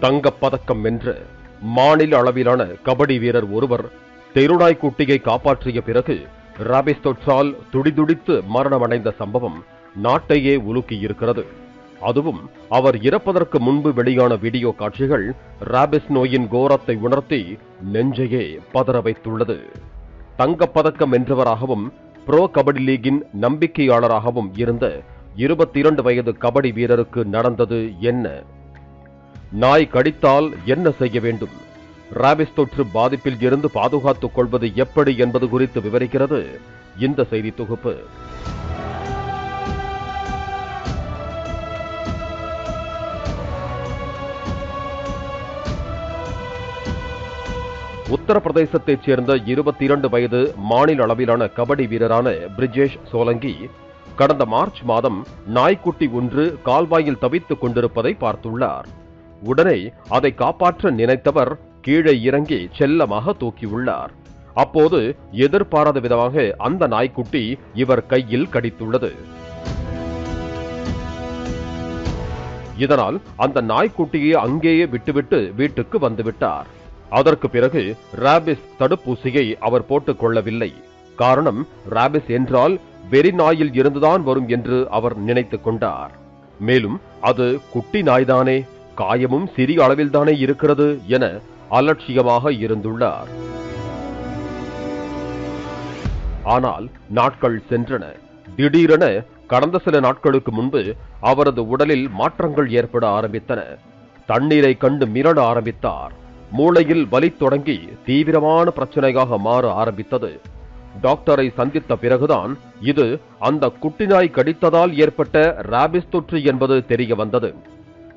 தங்கப் பதக்கம் வென்ற மாநில அளவிலான கபடி வீரர் ஒருவர் தெருநாய்க்குட்டியை காப்பாற்றிய பிறகு ராபிஸ் தொற்றால் துடிதுடித்து மரணமடைந்த சம்பவம் நாட்டையே உலுக்கியிருக்கிறது. அதுவும் அவர் இறப்பதற்கு முன்பு வெளியான வீடியோ காட்சிகள் ராபிஸ் நோயின் கோரத்தை உணர்த்தி நெஞ்சையே பதற வைத்துள்ளது. தங்கப்பதக்கம் வென்றவராகவும் புரோ கபடி லீகின் நம்பிக்கையாளராகவும் இருந்த இருபத்தி இரண்டு வயது கபடி வீரருக்கு நடந்தது என்ன? நாய் கடித்தால் என்ன செய்ய வேண்டும்? ராபிஸ் தொற்று பாதிப்பில் இருந்து பாதுகாத்துக் கொள்வது எப்படி என்பது குறித்து விவரிக்கிறது இந்த செய்தி தொகுப்பு. உத்தரப்பிரதேசத்தைச் சேர்ந்த இருபத்தி இரண்டு வயது மாநில அளவிலான கபடி வீரரான பிரிஜேஷ் சோலங்கி கடந்த மார்ச் மாதம் நாய்க்குட்டி ஒன்று கால்வாயில் தவித்துக் கொண்டிருப்பதை பார்த்துள்ளார். உடனே அதை காப்பாற்ற நினைத்தவர் கீழே இறங்கி செல்லமாக தூக்கியுள்ளார். அப்போது எதிர்பாராத விதமாக அந்த நாய்க்குட்டி இவர் கையில் கடித்துள்ளது. இதனால் அந்த நாய்க்குட்டியை அங்கேயே விட்டுவிட்டு வீட்டுக்கு வந்துவிட்டார். அதற்கு பிறகு ராபிஸ் தடுப்பூசியை அவர் போட்டுக் கொள்ளவில்லை. காரணம் ராபிஸ் என்றால் வெறி நாயில் இருந்துதான் வரும் என்று அவர் நினைத்துக் கொண்டார். மேலும் அது குட்டி நாய்தானே? காயமும் சிறிய அளவில்தானே இருக்கிறது என அலட்சியமாக இருந்துள்ளார். ஆனால் நாட்கள் சென்றன. திடீரென கடந்த சில நாட்களுக்கு முன்பு அவரது உடலில் மாற்றங்கள் ஏற்பட ஆரம்பித்தன. தண்ணீரை கண்டு மிரள ஆரம்பித்தார். மூளையில் வலி தொடங்கி தீவிரமான பிரச்சனையாக மாற ஆரம்பித்தது. டாக்டரை சந்தித்த பிறகுதான் இது அந்த குட்டிநாய் கடித்ததால் ஏற்பட்ட ராபிஸ் தொற்று என்பது தெரிய வந்தது.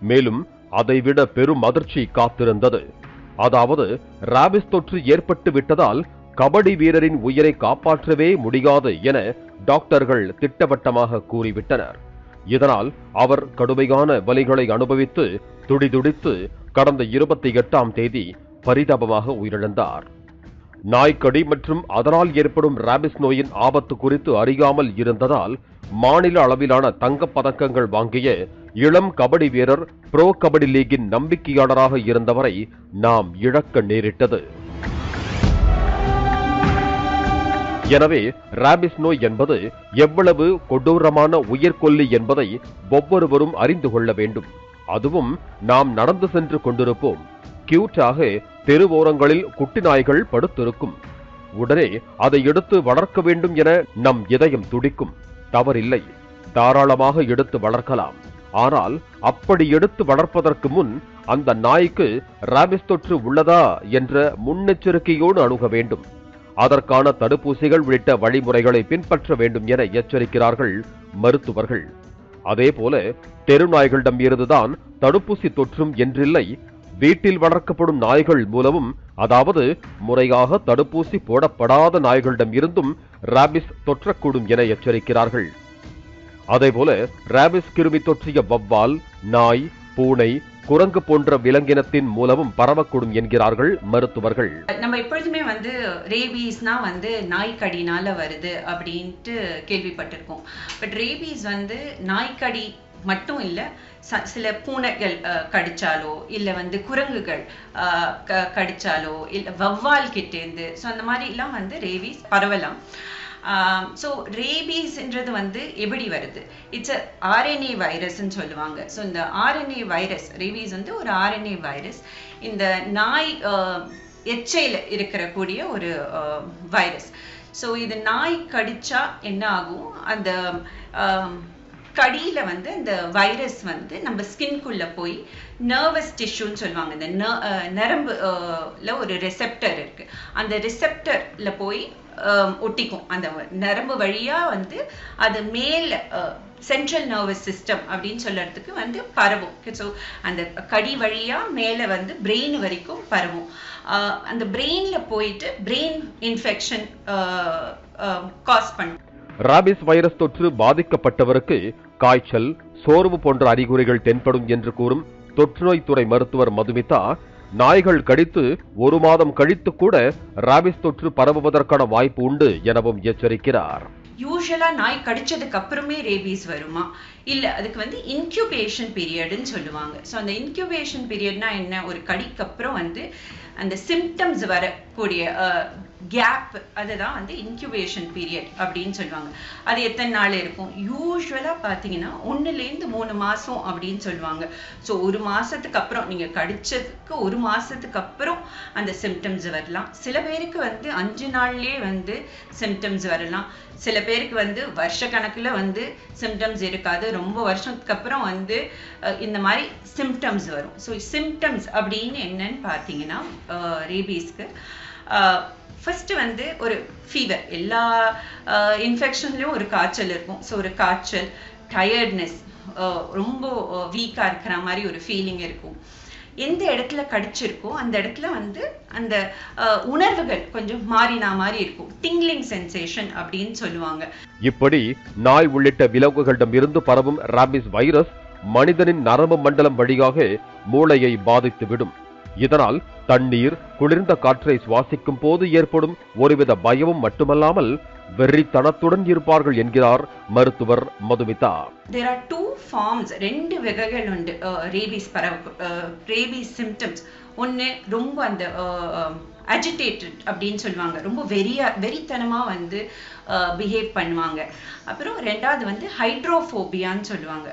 மேலும் அதைவிட பெரும் அதிர்ச்சி காத்திருந்தது. அதாவது ராபிஸ் தொற்று ஏற்பட்டு விட்டதால் கபடி வீரரின் உயிரை காப்பாற்றவே முடியாது என டாக்டர்கள் திட்டவட்டமாக கூறிவிட்டனர். இதனால் அவர் கடுமையான வலிகளை அனுபவித்து துடிதுடித்து கடந்த இருபத்தி எட்டாம் தேதி பரிதாபமாக உயிரிழந்தார். நாய்க்கடி மற்றும் அதனால் ஏற்படும் ராபிஸ் நோயின் ஆபத்து குறித்து அறியாமல் இருந்ததால் மாநில அளவிலான தங்கப் பதக்கங்கள் வாங்கிய இளம் கபடி வீரர் ப்ரோ கபடி லீகின் நம்பிக்கையாளராக இருந்தவரை நாம் இழக்க நேரிட்டது. எனவே ராபிஸ் நோய் என்பது எவ்வளவு கொடூரமான உயிர்கொல்லி என்பதை ஒவ்வொருவரும் அறிந்து கொள்ள வேண்டும். அதுவும் நாம் நடந்து சென்று கொண்டிருப்போம். கியூட்டாக தெருவோரங்களில் குட்டி நாய்கள் படுத்திருக்கும். உடனே அதை எடுத்து வளர்க்க வேண்டும் என நம் இதயம் துடிக்கும். தவறில்லை. தாராளமாக எடுத்து வளர்க்கலாம். ஆனால் அப்படி எடுத்து வளர்ப்பதற்கு முன் அந்த நாய்க்கு ராபிஸ் தொற்று உள்ளதா என்ற முன்னெச்சரிக்கையோடு அணுக வேண்டும். அதற்கான தடுப்பூசிகள் உள்ளிட்ட வழிமுறைகளை பின்பற்ற வேண்டும் என எச்சரிக்கிறார்கள் மருத்துவர்கள். அதேபோல தெருநாய்களிடம் இருந்துதான் தடுப்பூசி தொற்றும் என்றில்லை வீட்டில் வளர்க்கப்படும் நாய்கள் மூலமும் அதாவது முறையாக தடுப்பூசி போடப்படாத நாய்களிடம் இருந்தும் ராபிஸ் தொற்றக்கூடும் என எச்சரிக்கிறார்கள். அதேபோல ராபிஸ் கிருமி தொற்றிய வவ்வால் நாய் பூனை குரங்கு போன்ற விலங்கினத்தின் மூலமும் பரவக்கூடும் என்கிறார்கள் மருத்துவர்கள். நம்ம எப்பொழுதுமே வந்து ரேபீஸ்னா வந்து நாய்க்கடினால வருது அப்படின்ட்டு கேள்விப்பட்டிருக்கோம். பட் ரேபீஸ் வந்து நாய்க்கடி மட்டும் இல்லை சில பூனைகள் கடிச்சாலோ இல்லை வந்து குரங்குகள் க- கடிச்சாலோ இல்லை வவ்வால் கிட்டேருந்து ஸோ அந்த மாதிரிலாம் வந்து ரேபீஸ் பரவலாம். ஸோ ரேபீஸ்ன்றது வந்து எப்படி வருது? இட்ஸ் அ ஆர்என்ஏ வைரஸ்ன்னு சொல்லுவாங்க. ஸோ இந்த ஆர்என்ஏ வைரஸ் ரேபீஸ் வந்து ஒரு ஆர்என்ஏ வைரஸ் இந்த நாய் எச்சையில் இருக்கிறக்கூடிய ஒரு வைரஸ் ஸோ இது நாய் கடிச்சா என்ன ஆகும்? அந்த கடியில் வந்து இந்த வைரஸ் வந்து நம்ம ஸ்கின்குள்ளே போய் நர்வஸ் டிஷ்யூன்னு சொல்லுவாங்க. இந்த ந- நரம்பு ல ஒரு ரிசெப்டர் இருக்குது அந்த ரிசெப்டரில் போய் ஒட்டிக்கும். அந்த நரம்பு வழியாக வந்து அது மேல் சென்ட்ரல் நர்வஸ் சிஸ்டம் அப்படின்னு சொல்கிறதுக்கு வந்து பரவும். ஸோ அந்த கடி வழியாக மேலே வந்து பிரெயின் வரைக்கும் பரவும். அந்த பிரெயினில் போயிட்டு பிரெயின் இன்ஃபெக்ஷன் காஸ் பண்ணும். ராபிஸ் வைரஸ் தொற்று பாதிக்கப்பட்டவருக்கு காய்ச்சல் சோர்வு போன்ற அறிகுறிகள் தென்படும் என்று கூறும் தொற்றுநோய் துறை மருத்துவர் மதுமிதா நாய்கள் கடித்து ஒரு மாதம் கழித்து கூட ராபிஸ் தொற்று பரவுவதற்கான வாய்ப்பு உண்டு எனவும் எச்சரிக்கிறார். யூஸ்வலா நாய் கடிச்சதுக்கு அப்புறமே ரேபீஸ் வருமா? இல்ல அதுக்கு வந்து இன்க்யூபேஷன் பீரியட்னு சொல்லுவாங்க. ஸோ அந்த இன்க்யூபேஷன் பீரியட்னா என்ன? ஒரு கடிக்கு அப்புறம் வந்து அந்த சிம்டம்ஸ் வரக்கூடிய கேப் அதுதான் வந்து இன்க்யூபேஷன் பீரியட் அப்படின்னு சொல்லுவாங்க. அது எத்தனை நாள் இருக்கும்? யூஸ்வலாக பார்த்தீங்கன்னா ஒன்றுலேருந்து மூணு மாதம் அப்படின்னு சொல்லுவாங்க. ஸோ ஒரு மாதத்துக்கு அப்புறம் நீங்கள் கடிச்சதுக்கு ஒரு மாதத்துக்கு அப்புறம் அந்த சிம்டம்ஸ் வரலாம். சில பேருக்கு வந்து அஞ்சு நாள்லேயே வந்து சிம்டம்ஸ் வரலாம். சில பேருக்கு வந்து வருஷ கணக்கில் வந்து சிம்டம்ஸ் இருக்காது. ரொம்ப வருஷத்துக்கு அப்புறம் வந்து இந்த மாதிரி சிம்டம்ஸ் வரும். ஸோ சிம்டம்ஸ் அப்படின்னு என்னன்னு பார்த்தீங்கன்னா ரேபீஸ்க்கு ஃபர்ஸ்ட் வந்து ஒரு ஃபீவர் எல்லா இன்ஃபெக்ஷன்லயும் ஒரு காய்ச்சல் இருக்கும். ஸோ ஒரு காய்ச்சல் டயர்ட்னஸ் ரொம்ப வீக்கா இருக்கிற மாதிரி ஒரு ஃபீலிங் இருக்கும். எந்த இடத்துல கடிச்சிருக்கோ அந்த இடத்துல வந்து அந்த உணர்வுகள் கொஞ்சம் மாறினா மாதிரி இருக்கும். டிங்லிங் சென்சேஷன் அப்படின்னு சொல்லுவாங்க. இப்படி நாய் உள்ளிட்ட விலங்குகளிடம் இருந்து பரவும் ராபிஸ் வைரஸ் மனிதனின் நரம்பு மண்டலம் வழியாக மூளையை பாதித்துவிடும். இதனால் தண்ணீர் குளிர்ந்த காற்றை சுவாசிக்கும் போது ஏற்படும் ஒருவித பயமும் மட்டுமல்லாமல் வெறித்தனத்துடன் இருப்பார்கள் என்கிறார் மருத்துவர் Madhumitha. They are two forms ரெண்டு வகைகள் உண்டு ரேபிஸ் பரவ ரேபிஸ் சிம்டம்ஸ் ஒன்று ரொம்ப அந்த அஜிடேட்டட் அப்படின்னு சொல்லுவாங்க. ரொம்ப வெறியா வெறித்தனமா வந்து பிஹேவ் பண்ணுவாங்க. அப்புறம் ரெண்டாவது வந்து ஹைட்ரோஃபோபியான்னு சொல்லுவாங்க.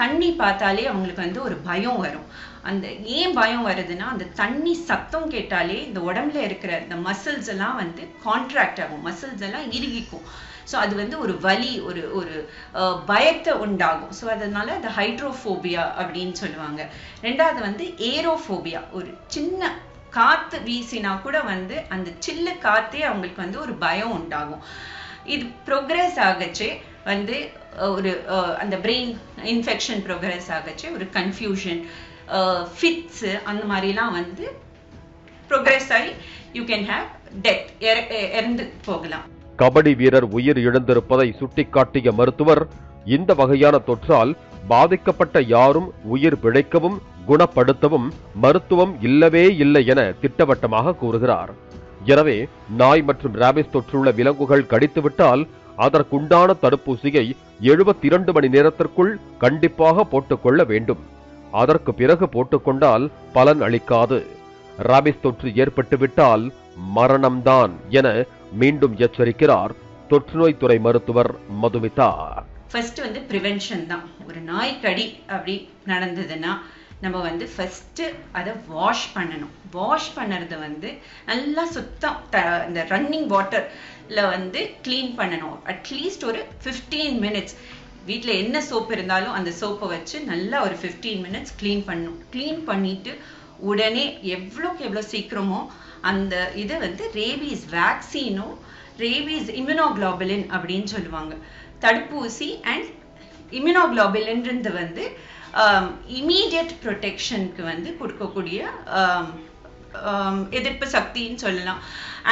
தண்ணி பார்த்தாலே அவங்களுக்கு வந்து ஒரு பயம் வரும். அந்த ஏன் பயம் வருதுன்னா அந்த தண்ணி சத்தம் கேட்டாலே இந்த உடம்புல இருக்கிற இந்த மசில்ஸ் எல்லாம் வந்து கான்ட்ராக்ட் ஆகும். மசில்ஸ் எல்லாம் இறுகிக்கும். ஸோ அது வந்து ஒரு வலி ஒரு ஒரு பயத்தை உண்டாகும். ஸோ அதனால அது ஹைட்ரோஃபோபியா அப்படின்னு சொல்லுவாங்க. ரெண்டாவது வந்து ஏரோஃபோபியா ஒரு சின்ன காற்று வீசினா கூட வந்து அந்த சில்லு காற்றே அவங்களுக்கு வந்து ஒரு பயம் உண்டாகும். இது ப்ரோக்ரஸ் ஆகச்சே. வந்து ஒரு அந்த பிரெயின் இன்ஃபெக்ஷன் ப்ரோக்ரஸ் ஆகச்சு ஒரு கன்ஃபியூஷன் ஃபிட்ஸு அந்த மாதிரிலாம் வந்து ப்ரோக்ரஸ் ஆகி யூ கேன் ஹேவ் டெத் இறந்து போகலாம். கபடி வீரர் உயிர் இழந்திருப்பதை சுட்டிக்காட்டிய மருத்துவர் இந்த வகையான தொற்றால் பாதிக்கப்பட்ட யாரும் உயிர் பிழைக்கவும் குணப்படுத்தவும் மருத்துவம் இல்லவே இல்லை என திட்டவட்டமாக கூறுகிறார். எனவே நாய் மற்றும் ராபிஸ் தொற்றுள்ள விலங்குகள் கடித்துவிட்டால் அதற்குண்டான தடுப்பூசியை 72 மணி நேரத்திற்குள் கண்டிப்பாக போட்டுக்கொள்ள வேண்டும். அதற்கு பிறகு போட்டுக்கொண்டால் பலன் அளிக்காது. ராபிஸ் தொற்று ஏற்பட்டுவிட்டால் மரணம்தான் என மீண்டும் எச்சரிக்கிறார் தொற்றுநோய் துறை மருத்துவர் மதுமிதா. ஃபர்ஸ்ட் வந்து ப்ரிவென்ஷன் தான். ஒரு நாய்க்கடி அப்படி நடந்ததுன்னா நம்ம வந்து ஃபஸ்ட்டு அதை வாஷ் பண்ணணும். வாஷ் பண்ணுறது வந்து நல்லா சுத்தம் த இந்த ரன்னிங் வாட்டர்ல வந்து க்ளீன் பண்ணணும். அட்லீஸ்ட் ஒரு 15 மினிட்ஸ் வீட்டில் என்ன சோப் இருந்தாலும் அந்த சோப்பை வச்சு நல்லா ஒரு 15 மினிட்ஸ் க்ளீன் பண்ணணும். க்ளீன் பண்ணிட்டு உடனே எவ்வளோக்கு எவ்வளோ சீக்கிரமோ அந்த இதை வந்து ரேபீஸ் வேக்சினும் ரேபீஸ் இம்யூனோகுளோபுலின் அப்படின்னு சொல்லுவாங்க. தடுப்பூசி அண்ட் இம்யூனோகுளோபுலின்றது வந்து Um, இமீடியட் ப்ரொடெக்ஷனுக்கு வந்து கொடுக்கக்கூடிய um, um, எதிர்ப்பு சக்தின்னு சொல்லலாம்.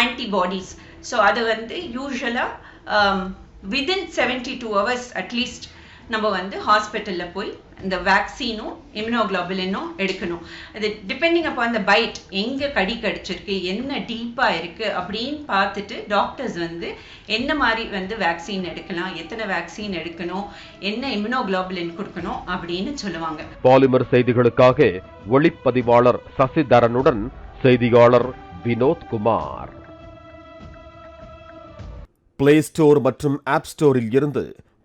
ஆன்டிபாடிஸ் ஸோ அது வந்து யூஸ்வலாக within seventy two hours at least நம்ம வந்து ஹாஸ்பிட்டலில் போய் இந்த வேக்சினும் இம்யூனோகுளோபுலினும் எடுக்கணும். அது டிபெண்டிங் அப்போ அந்த பைட் எங்கே கடி கடிச்சிருக்கு என்ன டீப்பாக இருக்குது அப்படின்னு பார்த்துட்டு டாக்டர்ஸ் வந்து என்ன மாதிரி வந்து வேக்சின் எடுக்கலாம் எத்தனை வேக்சின் எடுக்கணும் என்ன இம்யூனோகுளோபுலின் கொடுக்கணும் அப்படின்னு சொல்லுவாங்க. பாலிமர் செய்திகளுக்காக ஒளிப்பதிவாளர் சசிதரனுடன் செய்தியாளர் வினோத் குமார். பிளே ஸ்டோர் மற்றும் ஆப் ஸ்டோரில் இருந்து